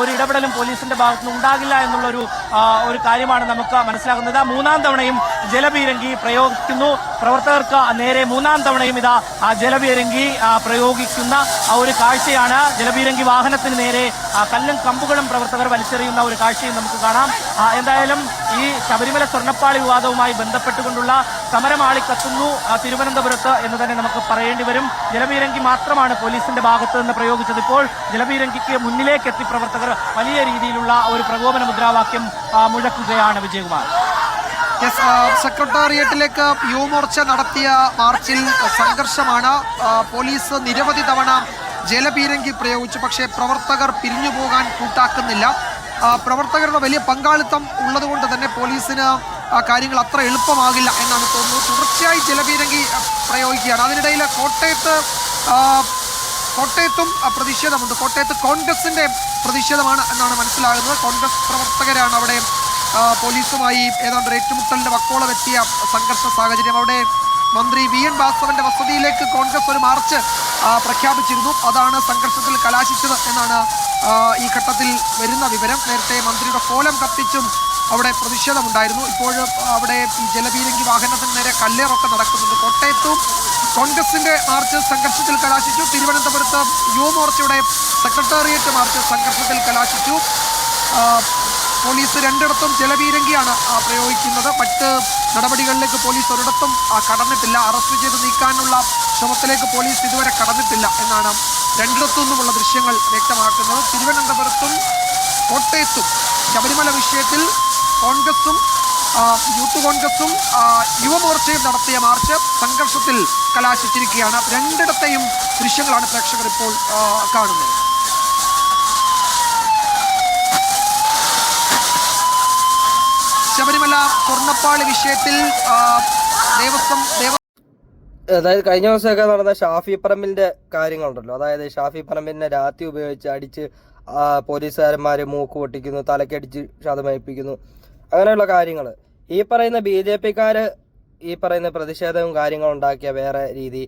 ഒരു ഇടപെടലും പോലീസിന്റെ ഭാഗത്ത് നിന്ന് ഉണ്ടാകില്ല എന്നുള്ളൊരു ഒരു കാര്യമാണ് നമുക്ക് മനസ്സിലാകുന്നത്. മൂന്നാം തവണയും ജലപീരങ്കി പ്രയോഗിക്കുന്നു. പ്രവർത്തകർക്ക് നേരെ മൂന്നാം തവണയും ഇതാ ജലപീരങ്കി പ്രയോഗിക്കുന്ന ഒരു കാഴ്ചയാണ്. ജലപീരങ്കി വാഹനത്തിന് നേരെ കല്ലും കമ്പുകളും പ്രവർത്തകർ വലിച്ചെറിയുന്ന ഒരു കാഴ്ചയും നമുക്ക് കാണാം. എന്തായാലും ഈ ശബരിമല സ്വർണപ്പാളി വിവാദവുമായി ബന്ധപ്പെട്ടുകൊണ്ടുള്ള സമരമാളി കത്തുന്നു തിരുവനന്തപുരത്ത് എന്ന് തന്നെ നമുക്ക് പറയേണ്ടി വരും. ജലപീരങ്കി മാത്രമാണ് പോലീസിന്റെ ഭാഗത്ത് നിന്ന് പ്രയോഗിച്ചത് ഇപ്പോൾ. ജലപീരങ്കിക്ക് മുന്നിലേക്ക് എത്തി പ്രവർത്തകർ വലിയ രീതിയിലുള്ള ഒരു പ്രകോപന മുദ്രാവാക്യം മുഴക്കുകയാണ് വിജയകുമാർ. സെക്രട്ടേറിയറ്റിലേക്ക് യുവമോർച്ച നടത്തിയ മാർച്ചിൽ സംഘർഷമാണ് പോലീസ് നിരവധി തവണ ജലപീരങ്കി പ്രയോഗിച്ചു. പക്ഷേ പ്രവർത്തകർ പിരിഞ്ഞു പോകാൻ കൂട്ടാക്കുന്നില്ല. പ്രവർത്തകരുടെ വലിയ പങ്കാളിത്തം ഉള്ളതുകൊണ്ട് തന്നെ പോലീസിന് കാര്യങ്ങൾ അത്ര എളുപ്പമാകില്ല എന്നാണ് തോന്നുന്നത്. തുടർച്ചയായി ജലപീരങ്കി പ്രയോഗിക്കുകയാണ്. അതിനിടയിൽ കോട്ടയത്ത് കോട്ടയത്തും പ്രതിഷേധമുണ്ട്. കോട്ടയത്ത് കോൺഗ്രസിന്റെ പ്രതിഷേധമാണ് എന്നാണ് മനസ്സിലാകുന്നത്. കോൺഗ്രസ് പ്രവർത്തകരാണ് അവിടെ പോലീസുമായി ഏതാണ്ട് ഏറ്റുമുട്ടലിന്റെ വക്കോളമെത്തിയ സംഘർഷ സാഹചര്യം. അവിടെ മന്ത്രി വി എൻ വാസവന്റെ വസതിയിലേക്ക് കോൺഗ്രസ് ഒരു മാർച്ച് പ്രഖ്യാപിച്ചിരുന്നു. അതാണ് സംഘർഷത്തിൽ കലാശിച്ചത് എന്നാണ് ഈ ഘട്ടത്തിൽ വരുന്ന വിവരം. നേരത്തെ മന്ത്രിയുടെ കോലം കത്തിച്ചും അവിടെ പ്രതിഷേധമുണ്ടായിരുന്നു. ഇപ്പോഴും അവിടെ ജലപീരങ്കി വാഹനത്തിന് നേരെ കല്ലേറൊക്കെ നടക്കുന്നുണ്ട്. കോട്ടയത്തും കോൺഗ്രസിന്റെ മാർച്ച് സംഘർഷത്തിൽ കലാശിച്ചു. തിരുവനന്തപുരത്ത് യുവമോർച്ചയുടെ സെക്രട്ടേറിയറ്റ് മാർച്ച് സംഘർഷത്തിൽ കലാശിച്ചു. പോലീസ് രണ്ടിടത്തും ജലപീരങ്കിയാണ് പ്രയോഗിക്കുന്നത്. മറ്റ് നടപടികളിലേക്ക് പോലീസ് ഒരിടത്തും കടന്നിട്ടില്ല. അറസ്റ്റ് ചെയ്ത് നീക്കാനുള്ള ശ്രമത്തിലേക്ക് പോലീസ് ഇതുവരെ കടന്നിട്ടില്ല എന്നാണ് രണ്ടിടത്തു നിന്നുമുള്ള ദൃശ്യങ്ങൾ വ്യക്തമാക്കുന്നത്. തിരുവനന്തപുരത്തും കോട്ടയത്തും ശബരിമല വിഷയത്തിൽ കോൺഗ്രസും യൂത്ത് കോൺഗ്രസും യുവമോർച്ചയും നടത്തിയ മാർച്ച് സംഘർഷത്തിൽ കലാശിച്ചിരിക്കുകയാണ്. രണ്ടിടത്തെയും ദൃശ്യങ്ങളാണ് പ്രേക്ഷകർ ഇപ്പോൾ കാണുന്നത് ശബരിമല സ്വർണപ്പാളി വിഷയത്തിൽ ദേവസ്വം ദേവ അതായത് കഴിഞ്ഞ ദിവസമൊക്കെ നടന്ന ഷാഫി പറമ്പിന്റെ കാര്യങ്ങളുണ്ടല്ലോ. അതായത് ഷാഫി പറമ്പിനെ രാത്രി ഉപയോഗിച്ച് അടിച്ച് പോലീസുകാരന്മാര് മൂക്ക് പൊട്ടിക്കുന്നു തലക്കടിച്ച് ശതമയിപ്പിക്കുന്നു അങ്ങനെയുള്ള കാര്യങ്ങൾ ഈ പറയുന്ന ബി ജെ പിക്കാര് ഈ പറയുന്ന പ്രതിഷേധവും കാര്യങ്ങളും ഉണ്ടാക്കിയ വേറെ രീതി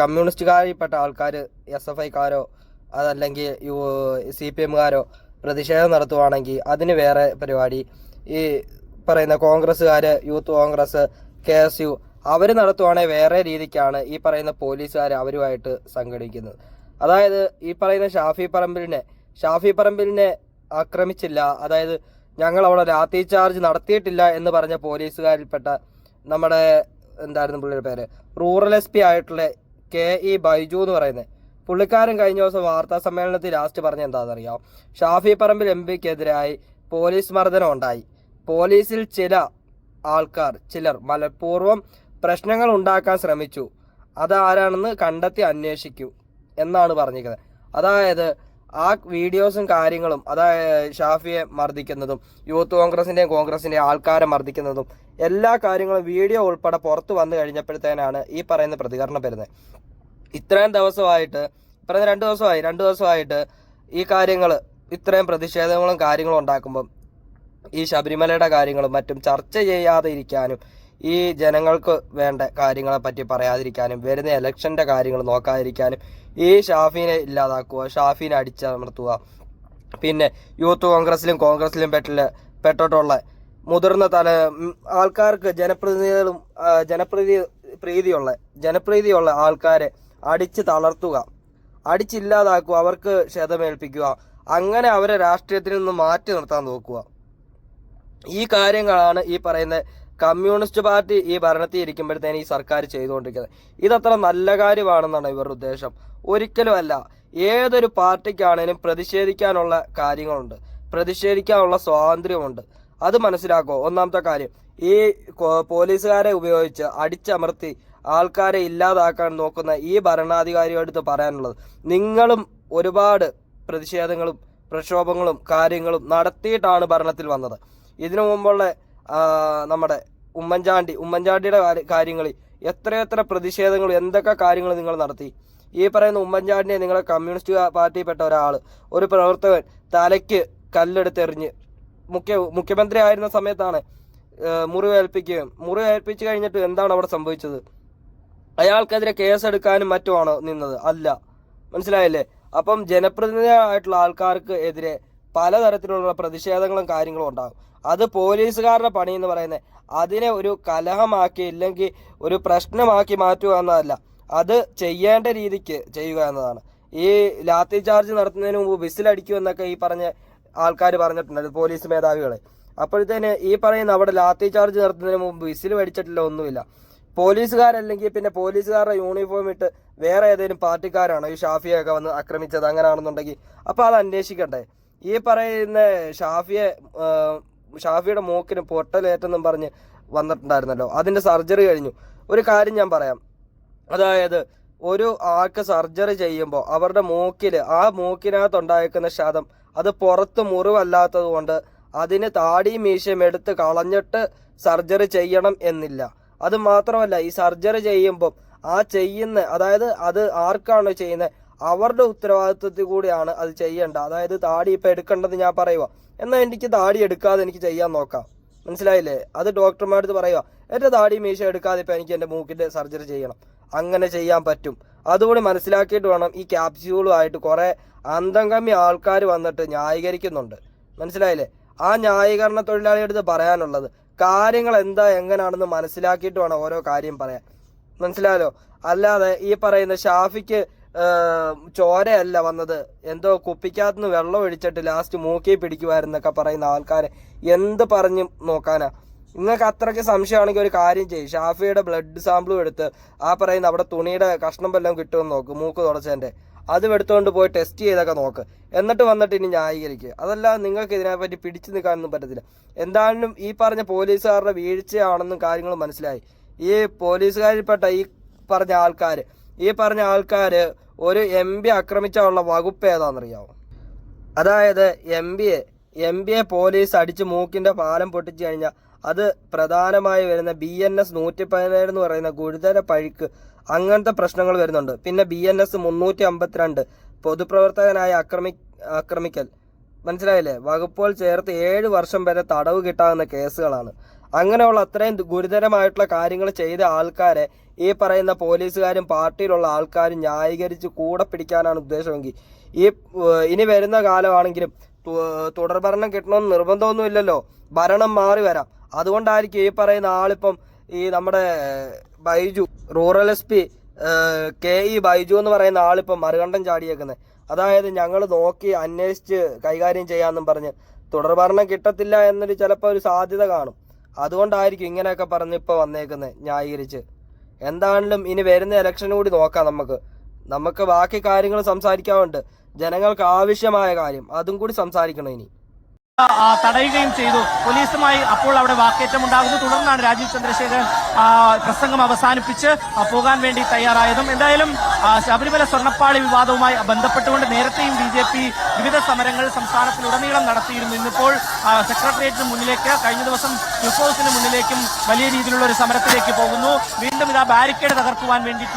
കമ്മ്യൂണിസ്റ്റുകാരിൽപ്പെട്ട ആൾക്കാർ എസ് എഫ് ഐക്കാരോ അതല്ലെങ്കിൽ യു സി പി എമ്മുകാരോ പ്രതിഷേധം നടത്തുവാണെങ്കിൽ അതിന് വേറെ പരിപാടി. ഈ പറയുന്ന കോൺഗ്രസ്സുകാർ youth Congress K S U അവർ നടത്തുവാണെങ്കിൽ വേറെ രീതിക്കാണ് ഈ പറയുന്ന പോലീസുകാർ അവരുമായിട്ട് സംഘടിക്കുന്നത്. അതായത് ഈ പറയുന്ന ഷാഫി പറമ്പിലിനെ ഷാഫി പറമ്പിലിനെ ആക്രമിച്ചില്ല. അതായത് ഞങ്ങൾ അവിടെ രാത്രി ചാർജ് നടത്തിയിട്ടില്ല എന്ന് പറഞ്ഞ പോലീസുകാരിൽപ്പെട്ട നമ്മുടെ എന്തായിരുന്നു പുള്ളിയുടെ പേര്? റൂറൽ എസ് പി ആയിട്ടുള്ള കെ ഇ ബൈജു എന്ന് പറയുന്നത് പുള്ളിക്കാരൻ കഴിഞ്ഞ ദിവസം വാർത്താ സമ്മേളനത്തിൽ ലാസ്റ്റ് പറഞ്ഞ എന്താണെന്നറിയാം ഷാഫി പറമ്പിൽ എം പിക്കെതിരായി പോലീസ് മർദ്ദനം ഉണ്ടായി. പോലീസിൽ ചില ആൾക്കാർ ചിലർ മനഃപൂർവം പ്രശ്നങ്ങൾ ഉണ്ടാക്കാൻ ശ്രമിച്ചു. അതാരാണെന്ന് കണ്ടെത്തി അന്വേഷിക്കൂ എന്നാണ് പറഞ്ഞിരിക്കുന്നത്. അതായത് ആ വീഡിയോസും കാര്യങ്ങളും അതായത് ഷാഫിയെ മർദ്ദിക്കുന്നതും യൂത്ത് കോൺഗ്രസിന്റെയും കോൺഗ്രസിന്റെയും ആൾക്കാരെ മർദ്ദിക്കുന്നതും എല്ലാ കാര്യങ്ങളും വീഡിയോ ഉൾപ്പെടെ പുറത്തു വന്നു കഴിഞ്ഞപ്പോഴത്തേനാണ് ഈ പറയുന്ന പ്രതികരണം വരുന്നത്. ഇത്രയും ദിവസമായിട്ട് പറയുന്ന രണ്ട് ദിവസമായി രണ്ട് ദിവസമായിട്ട് ഈ കാര്യങ്ങൾ ഇത്രയും പ്രതിഷേധങ്ങളും കാര്യങ്ങളും ഉണ്ടാക്കുമ്പം ഈ ശബരിമലയുടെ കാര്യങ്ങളും മറ്റും ചർച്ച ചെയ്യാതെ ഇരിക്കാനും ഈ ജനങ്ങൾക്ക് വേണ്ട കാര്യങ്ങളെ പറ്റി പറയാതിരിക്കാനും വരുന്ന ഇലക്ഷന്റെ കാര്യങ്ങൾ നോക്കാതിരിക്കാനും ഈ ഷാഫിനെ ഇല്ലാതാക്കുക ഷാഫിനെ അടിച്ചമർത്തുക. പിന്നെ യൂത്ത് കോൺഗ്രസിലും കോൺഗ്രസിലും പെട്ടിൽ പെട്ടിട്ടുള്ള മുതിർന്ന തല ആൾക്കാർക്ക് ജനപ്രതിനിധികളും ജനപ്രീതി പ്രീതിയുള്ള ജനപ്രീതിയുള്ള ആൾക്കാരെ അടിച്ച് തളർത്തുക അടിച്ചില്ലാതാക്കുക അവർക്ക് ക്ഷതമേൽപ്പിക്കുക അങ്ങനെ അവരെ രാഷ്ട്രീയത്തിൽ നിന്ന് മാറ്റി നിർത്താൻ നോക്കുക. ഈ കാര്യങ്ങളാണ് ഈ പറയുന്ന കമ്മ്യൂണിസ്റ്റ് പാർട്ടി ഈ ഭരണത്തിൽ ഇരിക്കുമ്പോഴത്തേന് ഈ സർക്കാർ ചെയ്തുകൊണ്ടിരിക്കുന്നത്. ഇതത്ര നല്ല കാര്യമാണെന്നാണ് ഇവരുടെ ഉദ്ദേശം. ഒരിക്കലുമല്ല ഏതൊരു പാർട്ടിക്കാണേലും പ്രതിഷേധിക്കാനുള്ള കാര്യങ്ങളുണ്ട്. പ്രതിഷേധിക്കാനുള്ള സ്വാതന്ത്ര്യമുണ്ട്. അത് മനസ്സിലാക്കുക ഒന്നാമത്തെ കാര്യം ഈ പോലീസുകാരെ ഉപയോഗിച്ച് അടിച്ചമർത്തി ആൾക്കാരെ ഇല്ലാതാക്കാൻ നോക്കുന്ന ഈ ഭരണാധികാരിയോടുത്ത് പറയാനുള്ളത് നിങ്ങളും ഒരുപാട് പ്രതിഷേധങ്ങളും പ്രക്ഷോഭങ്ങളും കാര്യങ്ങളും നടത്തിയിട്ടാണ് ഭരണത്തിൽ വന്നത്. ഇതിനു മുമ്പുള്ള നമ്മുടെ ഉമ്മൻചാണ്ടി ഉമ്മൻചാണ്ടിയുടെ കാര്യ- കാര്യങ്ങളിൽ എത്രയെത്ര പ്രതിഷേധങ്ങളും എന്തൊക്കെ കാര്യങ്ങൾ നിങ്ങൾ നടത്തി? ഈ പറയുന്ന ഉമ്മൻചാണ്ടിയെ നിങ്ങളെ കമ്മ്യൂണിസ്റ്റ് പാർട്ടിയിൽപ്പെട്ട ഒരാൾ ഒരു പ്രവർത്തകൻ തലയ്ക്ക് കല്ലെടുത്തെറിഞ്ഞ് മുഖ്യ മുഖ്യമന്ത്രി ആയിരുന്ന സമയത്താണ് മുറിവേൽപ്പിക്കുകയും മുറിവേൽപ്പിച്ചു കഴിഞ്ഞിട്ട് എന്താണ് അവിടെ സംഭവിച്ചത്? അയാൾക്കെതിരെ കേസെടുക്കാനും മറ്റുമാണോ നിന്നത്. അല്ല. മനസ്സിലായില്ലേ? അപ്പം ജനപ്രതിനിധിയായിട്ടുള്ള ആൾക്കാർക്ക് എതിരെ പലതരത്തിലുള്ള പ്രതിഷേധങ്ങളും കാര്യങ്ങളും ഉണ്ടാകും. അത് പോലീസുകാരുടെ പണി എന്ന് പറയുന്നത് അതിനെ ഒരു കലഹമാക്കി ഇല്ലെങ്കിൽ ഒരു പ്രശ്നമാക്കി മാറ്റുക എന്നതല്ല. അത് ചെയ്യേണ്ട രീതിക്ക് ചെയ്യുക എന്നതാണ്. ഈ ലാത്തി ചാർജ് നടത്തുന്നതിന് മുമ്പ് വിസിലടിക്കൂ എന്നൊക്കെ ഈ പറഞ്ഞ ആൾക്കാർ പറഞ്ഞിട്ടുണ്ട് പോലീസ് മേധാവികളെ. അപ്പോഴത്തേന് ഈ പറയുന്ന അവിടെ ലാത്തി ചാർജ് നടത്തുന്നതിന് മുമ്പ് വിസിൽ മേടിച്ചിട്ടില്ല ഒന്നുമില്ല. പോലീസുകാരല്ലെങ്കിൽ പിന്നെ പോലീസുകാരുടെ യൂണിഫോം ഇട്ട് വേറെ ഏതെങ്കിലും പാർട്ടിക്കാരാണോ ഈ ഷാഫിയൊക്കെ വന്ന് ആക്രമിച്ചത് അങ്ങനെയാണെന്നുണ്ടെങ്കിൽ അപ്പോൾ അത് അന്വേഷിക്കട്ടെ ഈ പറയുന്ന ഷാഫിയെ ഷാഫിയുടെ മൂക്കിന് പൊട്ടലേറ്റെന്നും പറഞ്ഞ് വന്നിട്ടുണ്ടായിരുന്നല്ലോ. അതിന്റെ സർജറി കഴിഞ്ഞു. ഒരു കാര്യം ഞാൻ പറയാം. അതായത് ഒരു ആൾക്ക് സർജറി ചെയ്യുമ്പോൾ അവരുടെ മൂക്കിൽ ആ മൂക്കിനകത്ത് ഉണ്ടായിരിക്കുന്ന ശതം അത് പുറത്ത് മുറിവല്ലാത്തത് കൊണ്ട് അതിന് താടിയും മീശയും എടുത്ത് കളഞ്ഞിട്ട് സർജറി ചെയ്യണം എന്നില്ല. അത് മാത്രമല്ല ഈ സർജറി ചെയ്യുമ്പം ആ ചെയ്യുന്ന അതായത് അത് ആർക്കാണോ ചെയ്യുന്നത്? അവരുടെ ഉത്തരവാദിത്വത്തിൽ കൂടിയാണ് അത് ചെയ്യേണ്ടത്. അതായത് താടി ഇപ്പം എടുക്കേണ്ടത് ഞാൻ പറയുക എന്നാൽ എനിക്ക് താടി എടുക്കാതെ എനിക്ക് ചെയ്യാൻ നോക്കാം. മനസ്സിലായില്ലേ? അത് ഡോക്ടർമാരടുത്ത് പറയുക എന്റെ താടി മീശ എടുക്കാതെ ഇപ്പം എനിക്ക് എന്റെ മൂക്കിന്റെ സർജറി ചെയ്യണം. അങ്ങനെ ചെയ്യാൻ പറ്റും. അതുകൂടി മനസ്സിലാക്കിയിട്ട് വേണം ഈ ക്യാപ്സ്യൂളുമായിട്ട് കുറേ അന്തംഗമ്യ ആൾക്കാർ വന്നിട്ട് ന്യായീകരിക്കുന്നുണ്ട്. മനസ്സിലായില്ലേ? ആ ന്യായീകരണ തൊഴിലാളിയുടെ പറയാനുള്ളത് കാര്യങ്ങൾ എന്താ എങ്ങനെയാണെന്ന് മനസ്സിലാക്കിയിട്ട് വേണം ഓരോ കാര്യം പറയാൻ. മനസ്സിലായല്ലോ? അല്ലാതെ ഈ പറയുന്ന ഷാഫിക്ക് ചോരയല്ല വന്നത്. എന്തോ കുപ്പിക്കകത്തുനിന്ന് വെള്ളം ഒഴിച്ചിട്ട് ലാസ്റ്റ് മൂക്കി പിടിക്കുമായിരുന്നൊക്കെ പറയുന്ന ആൾക്കാരെ എന്ത് പറഞ്ഞു നോക്കാനാ? നിങ്ങൾക്ക് അത്രയ്ക്ക് സംശയമാണെങ്കിൽ ഒരു കാര്യം ചെയ്യും. ഷാഫിയുടെ ബ്ലഡ് സാമ്പിളും എടുത്ത് ആ പറയുന്ന അവിടെ തുണിയുടെ കഷ്ണം വല്ലതും കിട്ടുമെന്ന് നോക്ക് മൂക്ക് തുടച്ചതിന്റെ അതും എടുത്തുകൊണ്ട് പോയി ടെസ്റ്റ് ചെയ്തൊക്കെ നോക്ക്. എന്നിട്ട് വന്നിട്ട് ഇനി ന്യായീകരിക്കുക അതല്ലാതെ നിങ്ങൾക്ക് ഇതിനെപ്പറ്റി പിടിച്ചു നിൽക്കാനൊന്നും പറ്റത്തില്ല. എന്തായാലും ഈ പറഞ്ഞ പോലീസുകാരുടെ വീഴ്ചയാണെന്നും കാര്യങ്ങളും മനസ്സിലായി. ഈ പോലീസുകാരിൽപ്പെട്ട ഈ പറഞ്ഞ ആൾക്കാർ ഈ പറഞ്ഞ ആൾക്കാർ ഒരു എം പി ആക്രമിച്ചാലുള്ള വകുപ്പ് ഏതാണെന്നറിയാമോ അതായത് M B A M B A police അടിച്ച് മൂക്കിന്റെ പാലം പൊട്ടിച്ചു കഴിഞ്ഞാൽ അത് പ്രധാനമായി വരുന്ന ബി എൻ എസ് നൂറ്റി പതിനേഴ് എന്ന് പറയുന്ന ഗുരുതര പഴിക്ക് അങ്ങനത്തെ പ്രശ്നങ്ങൾ വരുന്നുണ്ട്. പിന്നെ ബി എൻ എസ് മുന്നൂറ്റി അമ്പത്തിരണ്ട് പൊതുപ്രവർത്തകനായ ആക്രമി ആക്രമിക്കൽ. മനസ്സിലായില്ലേ? വകുപ്പുകൾ ചേർത്ത് ഏഴ് വർഷം വരെ തടവ് കിട്ടാവുന്ന കേസുകളാണ്. അങ്ങനെയുള്ള അത്രയും ഗുരുതരമായിട്ടുള്ള കാര്യങ്ങൾ ചെയ്ത ആൾക്കാരെ ഈ പറയുന്ന പോലീസുകാരും പാർട്ടിയിലുള്ള ആൾക്കാരും ന്യായീകരിച്ച് കൂടെ പിടിക്കാനാണ് ഉദ്ദേശമെങ്കിൽ. ഈ ഇനി വരുന്ന കാലമാണെങ്കിലും തുടർഭരണം കിട്ടണമെന്ന് നിർബന്ധമൊന്നുമില്ലല്ലോ. ഭരണം മാറി വരാം. അതുകൊണ്ടായിരിക്കും ഈ പറയുന്ന ആളിപ്പം ഈ നമ്മുടെ Baiju rural S P K E Baiju എന്ന് പറയുന്ന ആളിപ്പം മറുകണ്ഠം ചാടിയേക്കുന്നത് അതായത് ഞങ്ങൾ നോക്കി അന്വേഷിച്ച് കൈകാര്യം ചെയ്യാമെന്നും പറഞ്ഞ് തുടർഭരണം കിട്ടത്തില്ല എന്നൊരു ചിലപ്പോൾ ഒരു സാധ്യത കാണും. അതുകൊണ്ടായിരിക്കും ഇങ്ങനെയൊക്കെ പറഞ്ഞ് ഇപ്പോൾ വന്നേക്കുന്നത് ന്യായീകരിച്ച്. എന്താണെങ്കിലും ഇനി വരുന്ന ഇലക്ഷൻ കൂടി നോക്കാം നമുക്ക്. നമുക്ക് ബാക്കി കാര്യങ്ങൾ സംസാരിക്കാറുണ്ട് ജനങ്ങൾക്ക് ആവശ്യമായ കാര്യം അതും കൂടി സംസാരിക്കണം ഇനി. തടയുകയും ചെയ്തു. പോലീസുമായി അപ്പോൾ അവിടെ വാക്കേറ്റം ഉണ്ടാകുന്നു. തുടർന്നാണ് രാജീവ് ചന്ദ്രശേഖരൻ ആ, പ്രസംഗം അവസാനിപ്പിച്ച് ആ, പോകാൻ വേണ്ടി തയ്യാറായതും. എന്തായാലും ശബരിമല സ്വർണപ്പാളി വിവാദവുമായി ബന്ധപ്പെട്ടുകൊണ്ട് നേരത്തെയും ബി ജെ പി വിവിധ സമരങ്ങൾ സംസ്ഥാനത്തിലുടനീളം നടത്തിയിരുന്നു. ഇന്നിപ്പോൾ ആ, സെക്രട്ടേറിയറ്റിന് മുന്നിലേക്ക് കഴിഞ്ഞ ദിവസം ക്ലിഫ് ഹൗസിന് മുന്നിലേക്കും വലിയ രീതിയിലുള്ള ഒരു സമരത്തിലേക്ക് പോകുന്നു. വീണ്ടും ഇതാ ബാരിക്കേഡ് തകർക്കുവാൻ വേണ്ടിയിട്ടുള്ള